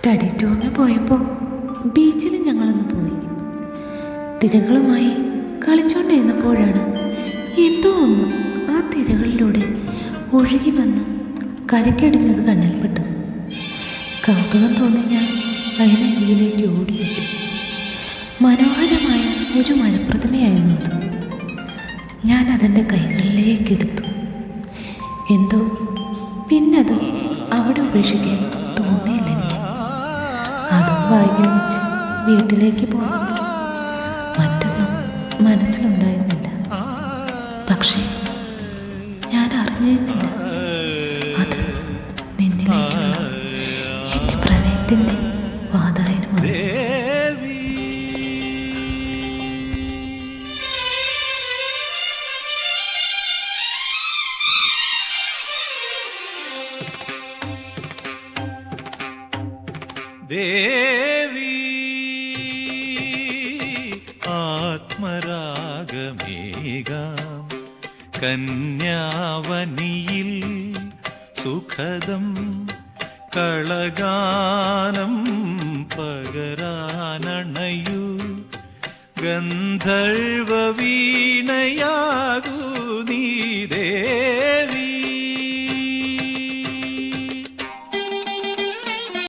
Study ടൂറിന് പോയപ്പോൾ ബീച്ചിൽ ഞങ്ങളൊന്ന് പോയി. തിരകളുമായി കളിച്ചോണ്ടിരുന്നപ്പോഴാണ് എന്തോ ഒന്ന് ആ തിരകളിലൂടെ ഒഴുകി വന്ന് കരക്കടിഞ്ഞത് കണ്ണിൽപ്പെട്ടു കൗതുകം തോന്നി ഞാൻ അതിനരികിലേക്ക് ഓടിയെത്തി. മനോഹരമായ ഒരു മരപ്രതിമയായിരുന്നു അത്. ഞാൻ അതിന്റെ കൈകളിലേക്ക് എടുത്തു. എന്തോ പിന്നത് അവിടെ ഉപേക്ഷിക്കാൻ വായിൽ വെച്ച് വീട്ടിലേക്ക് പോന്നപ്പോൾ മറ്റൊന്നും മനസ്സിലുണ്ടായിരുന്നില്ല. പക്ഷേ ഞാൻ അറിഞ്ഞിരുന്നില്ല. അത് നിന്നിലേക്കുള്ള എന്റെ പ്രണയത്തിന്റെ വാതായനമാണ്. ആത്മരാഗമേകാം. കന്യാവനിയിൽ സുഖദം കളഗാനം പകരാനണയു. ഗന്ധർവ വീണയായി